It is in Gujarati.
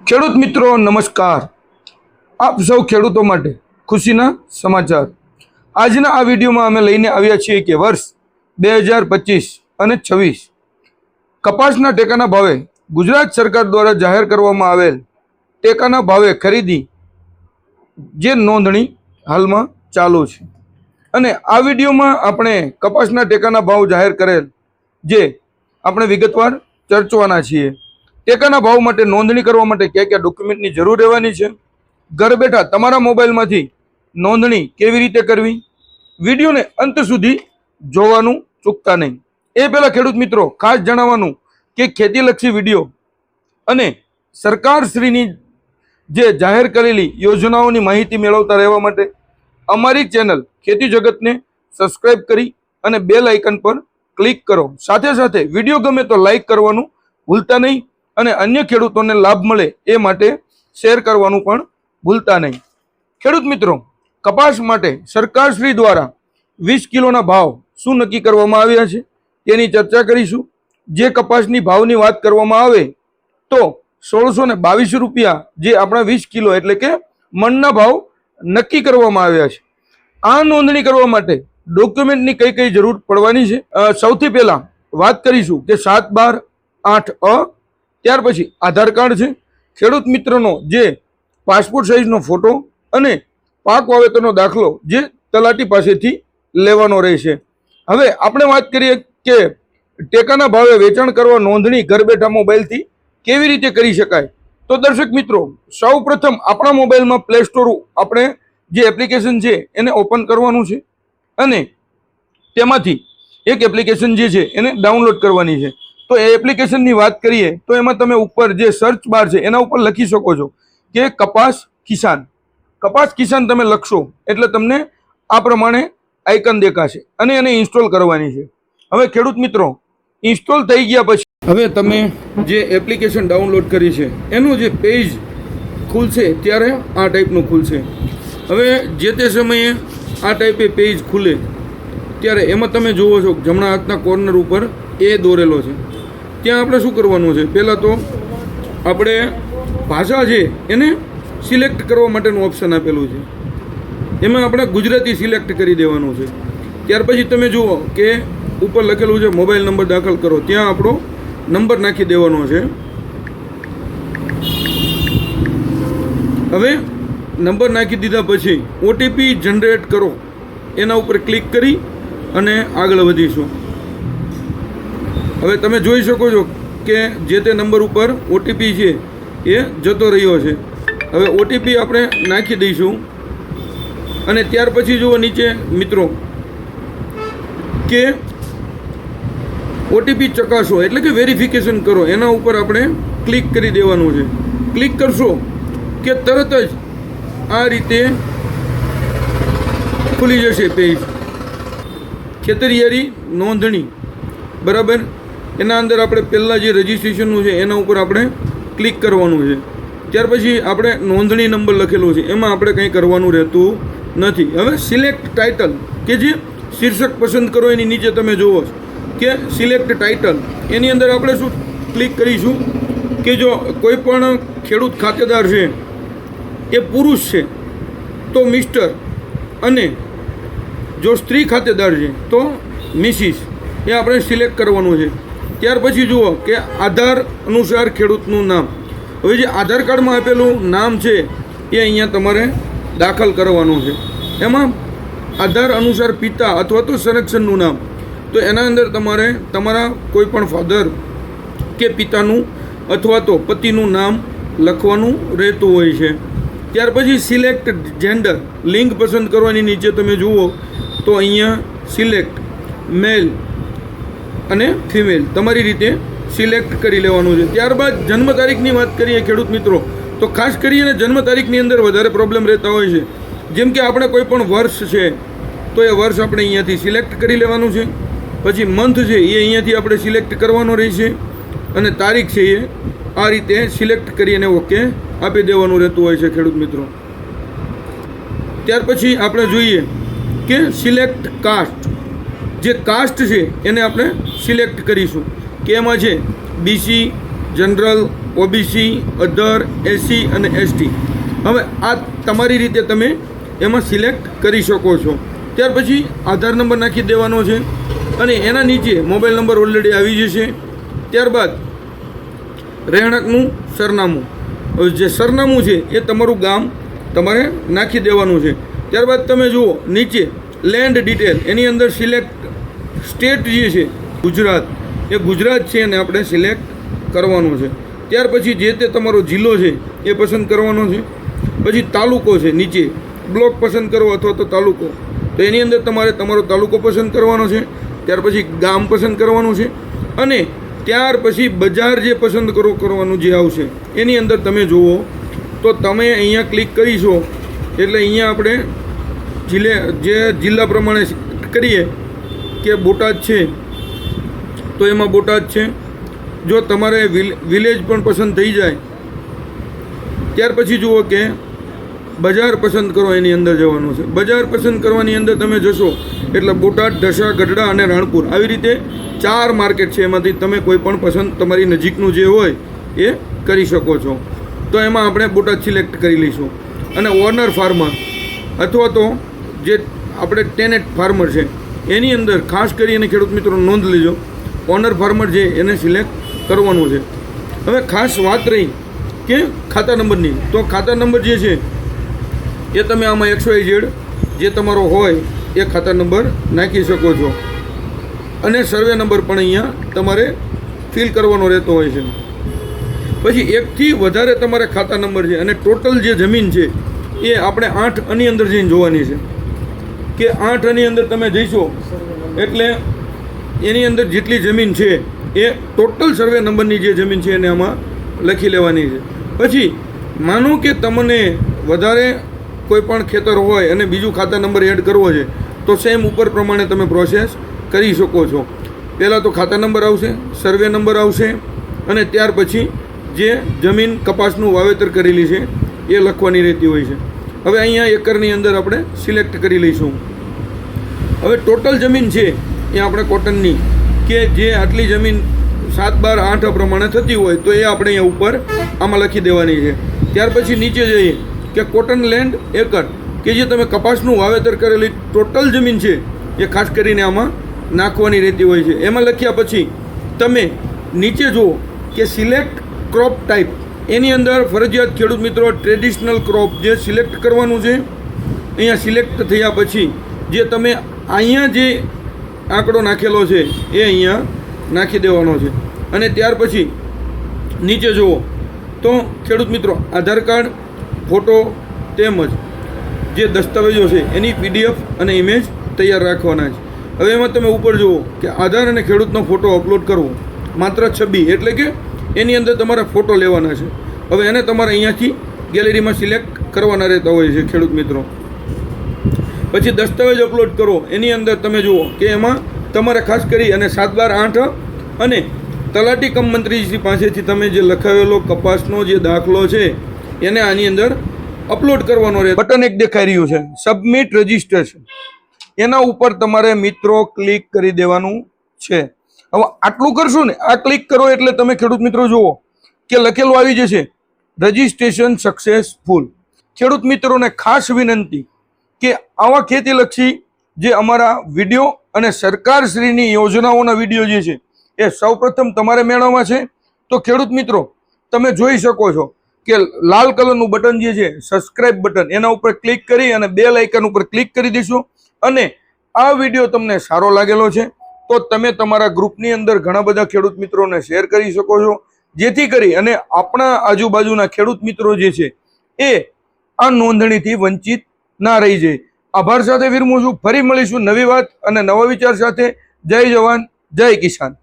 ખેડૂત મિત્રો, નમસ્કાર. આપ સૌ ખેડૂતો માટે ખુશીના સમાચાર. આજના આ વિડીયોમાં અમે લઈને આવ્યા છીએ કે વર્ષ બે હજાર પચીસ અને છવ્વીસ કપાસના ટેકાના ભાવે ગુજરાત સરકાર દ્વારા જાહેર કરવામાં આવેલ ટેકાના ભાવે ખરીદી જે નોંધણી હાલમાં ચાલુ છે. અને આ વિડીયોમાં આપણે કપાસના ટેકાના ભાવ જાહેર કરેલ જે આપણે વિગતવાર ચર્ચવાના છીએ. ટેકાના ભાવ માટે નોંધણી કરવા માટે કયા કયા ડોક્યુમેન્ટની જરૂર રહેવાની છે? ઘર બેઠા તમારા મોબાઈલમાંથી નોંધણી કેવી રીતે કરવી? વિડીયોને અંત સુધી જોવાનું ચૂકતા નહીં. એ પહેલાં ખેડૂત મિત્રો, ખાસ જણાવવાનું કે ખેતીલક્ષી વીડિયો અને સરકારશ્રીની જે જાહેર કરેલી યોજનાઓની માહિતી મેળવતા રહેવા માટે અમારી ચેનલ ખેતી જગતને સબસ્ક્રાઇબ કરી અને બેલ આઇકન પર ક્લિક કરો. સાથે સાથે વીડિયો ગમે તો લાઈક કરવાનું ભૂલતા નહીં. અને અન્ય ખેડૂતોને લાભ મળે એ માટે શેર કરવાનું પણ ભૂલતા નહીં. ખેડૂત મિત્રો, કપાસ માટે સરકારશ્રી દ્વારા વીસ કિલોના ભાવ શું નક્કી કરવામાં આવ્યા છે? તેની ચર્ચા કરીશું. જે કપાસની ભાવની વાત કરવામાં આવે, તો સોળસો બાવીસ રૂપિયા જે આપણા વીસ કિલો એટલે કે મણના ભાવ નક્કી કરવામાં આવ્યા છે. આ નોંધણી કરવા માટે ડોક્યુમેન્ટની કઈ કઈ જરૂર પડવાની છે? સૌથી પહેલાં વાત કરીશું કે સાત બાર આઠ અ ત્યાર પછી આધાર કાર્ડ છે. ખેડૂત મિત્રનો જે પાસપોર્ટ સાઇઝનો ફોટો અને પાક વાવેતરનો દાખલો જે તલાટી પાસેથી લેવાનો રહેશે. હવે આપણે વાત કરીએ કે ટેકાના ભાવે વેચાણ કરવા નોંધણી ઘર બેઠા મોબાઈલથી કેવી રીતે કરી શકાય? તો દર્શક મિત્રો સૌ પ્રથમ આપણા મોબાઈલમાં પ્લે સ્ટોર આપણે જે એપ્લિકેશન છે એને ઓપન કરવાનું છે અને તેમાંથી એક એપ્લિકેશન જે છે એને ડાઉનલોડ કરવાની છે. તો એ એપ્લિકેશનની વાત કરીએ, તો એમાં તમે ઉપર જે સર્ચ બાર છે, એના ઉપર લખી શકો છો કે કપાસ કિસાન. કપાસ કિસાન તમે લખશો, એટલે તમને આ પ્રમાણે આઇકન દેખાશે અને એને ઇન્સ્ટોલ કરવાની છે. હવે ખેડૂત મિત્રો ઇન્સ્ટોલ થઈ ગયા પછી હવે તમે જે એપ્લિકેશન ડાઉનલોડ કરી છે, એનું જે પેજ ખુલશે ત્યારે આ ટાઈપનું ખુલશે. હવે જે તે સમયે આ ટાઈપે પેજ ખુલે, ત્યારે એમાં તમે જુઓ છો, જમણા હાથના કોર્નર ઉપર એ દોરેલો છે. ત્યાં આપણે શું કરવાનું છે? પહેલાં તો આપણે ભાષા છે, એને સિલેક્ટ કરવા માટેનું ઓપ્શન આપેલું છે. એમાં આપણે ગુજરાતી સિલેક્ટ કરી દેવાનું છે. ત્યાર પછી તમે જુઓ કે ઉપર લખેલું છે મોબાઈલ નંબર દાખલ કરો. ત્યાં આપણો નંબર નાખી દેવાનો છે. હવે નંબર નાખી દીધા પછી ઓટીપી જનરેટ કરો. એના ઉપર ક્લિક કરી અને આગળ વધીશું. હવે તમે જોઈ શકો છો કે જે તે નંબર ઉપર ઓટીપી છે, એ જતો રહ્યો છે. હવે ઓટીપી આપણે નાખી દઈશું. અને ત્યાર પછી જુઓ નીચે, મિત્રો, કે ઓટીપી ચકાસો, એટલે કે વેરિફિકેશન કરો. એના ઉપર આપણે ક્લિક કરી દેવાનું છે. ક્લિક કરશો કે તરત જ આ રીતે ખુલી જશે પેજ ખેતરિયારી નોંધણી. બરાબર? એના અંદર આપણે પહેલાં જે રજિસ્ટ્રેશનનું છે, એના ઉપર આપણે ક્લિક કરવાનું છે. ત્યાર પછી આપણે નોંધણી નંબર લખેલો છે, એમાં આપણે કંઈ કરવાનું રહેતું નથી. હવે સિલેક્ટ ટાઇટલ કે જે શીર્ષક પસંદ કરો, એની નીચે તમે જુઓ કે સિલેક્ટ ટાઇટલ એની અંદર આપણે શું ક્લિક કરીશું? કે જો કોઈ પણ ખેડૂત ખાતેદાર છે, એ પુરુષ છે, તો મિસ્ટર અને જો સ્ત્રી ખાતેદાર છે, તો મિસિસ એ આપણે સિલેક્ટ કરવાનું છે. ત્યાર પછી જુઓ કે આધાર અનુસાર ખેડૂતનું નામ. હવે જે આધાર કાર્ડમાં આપેલું નામ છે, એ અહીંયા તમારે દાખલ કરવાનું છે. એમાં આધાર અનુસાર પિતા અથવા તો સંરક્ષણનું નામ. તો એના અંદર તમારે તમારા કોઈ પણ ફાધર કે પિતાનું અથવા તો પતિનું નામ લખવાનું રહેતું હોય છે. ત્યાર પછી સિલેક્ટ જેન્ડર, લિંગ પસંદ કરવાની નીચે તમે જુઓ તો અહીંયા સિલેક્ટ મેલ અને ફિમેલ તમારી રીતે સિલેક્ટ કરી લેવાનું છે. ત્યારબાદ જન્મ તારીખની વાત કરીએ ખેડૂત મિત્રો, તો ખાસ કરીને જન્મ તારીખની અંદર વધારે પ્રોબ્લેમ રહેતા હોય છે. જેમ કે આપણે કોઈ પણ વર્ષ છે, તો એ વર્ષ આપણે અહીંયાથી સિલેક્ટ કરી લેવાનું છે. પછી મંથ છે, એ અહીંયાથી આપણે સિલેક્ટ કરવાનો રહેશે. અને તારીખ છે, એ આ રીતે સિલેક્ટ કરી અને ઓકે આપી દેવાનું રહેતું હોય છે ખેડૂત મિત્રો. ત્યાર પછી આપણે જોઈએ કે સિલેક્ટ કાસ્ટ જે કાસ્ટ છે એને આપણે સિલેક્ટ કરીશું. કે એમાં છે BC general OBC other SC અને એસટી હવે આ તમારી રીતે તમે એમાં સિલેક્ટ કરી શકો છો. ત્યાર પછી આધાર નંબર નાખી દેવાનો છે અને એના નીચે મોબાઈલ નંબર ઓલરેડી આવી જશે. ત્યારબાદ રહેણાંકનું સરનામું. જે સરનામું છે એ તમારું ગામ તમારે નાખી દેવાનું છે. ત્યારબાદ તમે જુઓ નીચે લેન્ડ ડિટેલ એની અંદર સિલેક્ટ સ્ટેટ જે છે, ગુજરાત. એ ગુજરાત છે એને આપણે સિલેક્ટ કરવાનું છે. ત્યાર પછી જે તે તમારો જિલ્લો છે, એ પસંદ કરવાનો છે. પછી તાલુકો છે, નીચે. બ્લોક પસંદ કરો અથવા તો તાલુકો. તો એની અંદર તમારે તમારો તાલુકો પસંદ કરવાનો છે. ત્યાર પછી ગામ પસંદ કરવાનું છે. અને ત્યાર પછી બજાર જે પસંદ કરો, કરવાનું જે આવશે, એની અંદર તમે જુઓ. તો તમે અહીંયા ક્લિક કરીશો, એટલે અહીંયા આપણે જિલ્લે જે જિલ્લા પ્રમાણે કરીએ કે બોટાદ છે, તો એમાં બોટાદ છે. જો તમારે વિલેજ પણ પસંદ થઈ જાય, ત્યાર પછી જુઓ કે બજાર પસંદ કરો એની અંદર જવાનું છે. બજાર પસંદ કરવાની અંદર તમે જશો એટલે બોટાદ ઢસા ગઢડા અને રાણપુર આવી રીતે ચાર માર્કેટ છે એમાંથી તમે કોઈ પણ પસંદ તમારી નજીકનું જે હોય એ કરી શકો છો. તો એમાં આપણે બોટાદ સિલેક્ટ કરી લઈશું. અને ઓનર ફાર્મર અથવા તો જે આપણે ટેનેટ ફાર્મર છે, એની અંદર ખાસ કરીને ખેડૂત મિત્રો નોંધ લેજો, ઓનર ફાર્મર છે એને સિલેક્ટ કરવાનું છે. હવે ખાસ વાત રહી કે ખાતા નંબરની. તો ખાતા નંબર જે છે, એ તમે આમાં એકસો ઝેડ જે તમારો હોય, એ ખાતા નંબર નાખી શકો છો. અને સર્વે નંબર પણ અહીંયા તમારે ફિલ કરવાનો રહેતો હોય છે. પછી એકથી વધારે તમારે ખાતા નંબર છે અને ટોટલ જે જમીન છે, એ આપણે આઠ આની અંદર જઈને જોવાની છે. કે આઠની અંદર તમે જઈશો, એટલે એની અંદર જેટલી જમીન છે, એ ટોટલ સર્વે નંબરની જે જમીન છે એને આમાં લખી લેવાની છે. પછી, માનો કે તમને વધારે કોઈ પણ ખેતર હોય અને બીજું ખાતા નંબર એડ કરવો છે, તો સેમ ઉપર પ્રમાણે તમે પ્રોસેસ કરી શકો છો. પહેલાં તો ખાતા નંબર આવશે સર્વે નંબર આવશે, અને ત્યાર પછી જે જમીન કપાસનું વાવેતર કરેલી છે, એ લખવાની રહેતી હોય છે. હવે અહીંયા એકરની અંદર આપણે સિલેક્ટ કરી લઈશું. હવે ટોટલ જમીન છે એ આપણે કોટનની કે જે આટલી જમીન સાત, બાર, આઠ પ્રમાણે થતી હોય તો એ આપણે અહીંયા ઉપર આમાં લખી દેવાની છે. ત્યાર પછી નીચે જઈએ કે કોટન લેન્ડ એકર કે જે તમે કપાસનું વાવેતર કરેલી ટોટલ જમીન છે એ ખાસ કરીને આમાં નાખવાની રહેતી હોય છે. એમાં લખ્યા પછી તમે નીચે જુઓ કે સિલેક્ટ ક્રોપ ટાઈપ એની અંદર ફરજિયાત ખેડૂત મિત્રો ટ્રેડિશનલ ક્રોપ જે સિલેક્ટ કરવાનું છે, અહીંયા સિલેક્ટ થયા પછી જે તમે અહીંયા જે આંકડો નાખેલો છે, એ અહીંયા નાખી દેવાનો છે. અને ત્યાર પછી નીચે જુઓ, તો ખેડૂત મિત્રો આધાર કાર્ડ, ફોટો તેમજ જે દસ્તાવેજો છે, એની પીડીએફ અને ઇમેજ તૈયાર રાખવાના છે. હવે એમાં તમે ઉપર જુઓ કે આધાર અને ખેડૂતનો ફોટો અપલોડ કરવો, માત્ર છબી, એટલે કે એની અંદર તમારે ફોટો લેવાના છે. હવે એને તમારે અહીંયાથી ગેલેરીમાં સિલેક્ટ કરવાના રહેતા હોય છે ખેડૂત મિત્રો. પછી દસ્તાવેજ અપલોડ કરો. એની અંદર તમે જુઓ કે એમાં તમારે ખાસ કરી અને સાત બાર આઠ અને તલાટી કમ મંત્રીજી પાસેથી તમે જે લખાવેલો કપાસનો જે દાખલો છે, એને આની અંદર અપલોડ કરવાનો રહે બટન એક દેખાઈ રહ્યું છે. સબમિટ રજિસ્ટ્રેશન એના ઉપર તમારે મિત્રો ક્લિક કરી દેવાનું છે. હવે આટલું કરશો ને, આ ક્લિક કરો એટલે તમે ખેડૂત મિત્રો જુઓ કે લખેલું આવી જશે રજિસ્ટ્રેશન સક્સેસફુલ ખેડૂત મિત્રોને ખાસ વિનંતી કે આવા ખેતીલક્ષી જે અમારા વીડિયો અને સરકારશ્રીની યોજનાઓના વીડિયો જે છે, એ સૌપ્રથમ તમારે મેળવવા છે. તો ખેડૂત મિત્રો, તમે જોઈ શકો છો કે લાલ કલરનું બટન જે છે સબસ્ક્રાઇબ બટન, એના ઉપર ક્લિક કરી અને બેલ આઇકન ઉપર ક્લિક કરી દઈશું અને આ વીડિયો તમને સારો લાગેલો છે. તો તમે તમારા ગ્રુપની અંદર ઘણા બધા ખેડૂત મિત્રોને શેર કરી શકો છો. જેથી કરી અને આપણા આજુબાજુના ખેડૂત મિત્રો જે છે, એ આ નોંધણીથી વંચિત ના રહી જાય. આભાર સાથે વિરમું છું. ફરી મળીશું નવી વાત અને નવા વિચાર સાથે. જય જવાન, જય કિસાન.